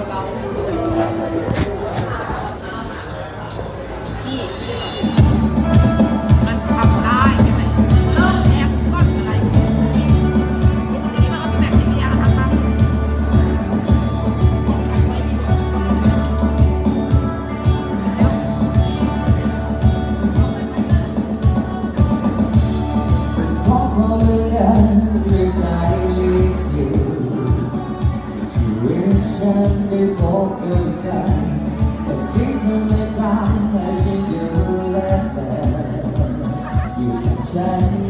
wala akong นได้พบกับเธแต่ที่เธอไม่ตามให้ฉันยู่และแต่อยู่กับฉัน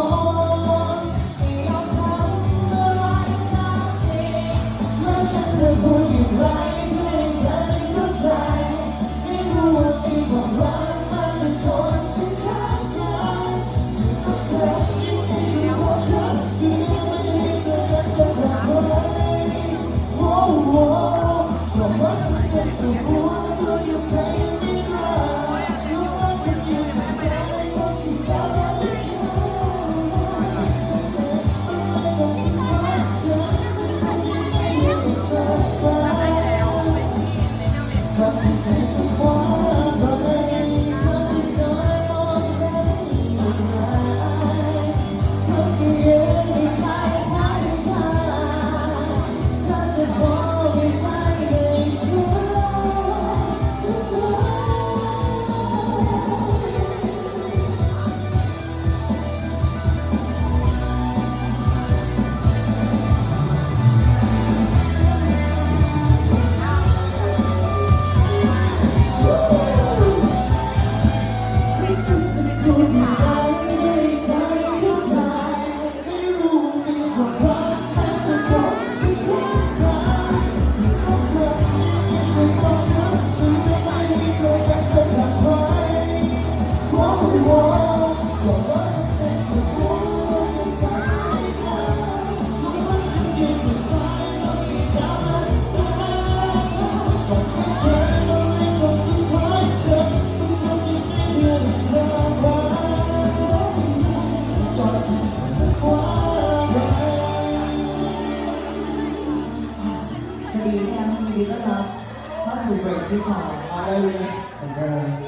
ฉันจะพูดอย่างไร one. สวัสดีนะคะยินดีต้อนรับเข้าสู่เบรกที่สอง มาได้เลยเอนกั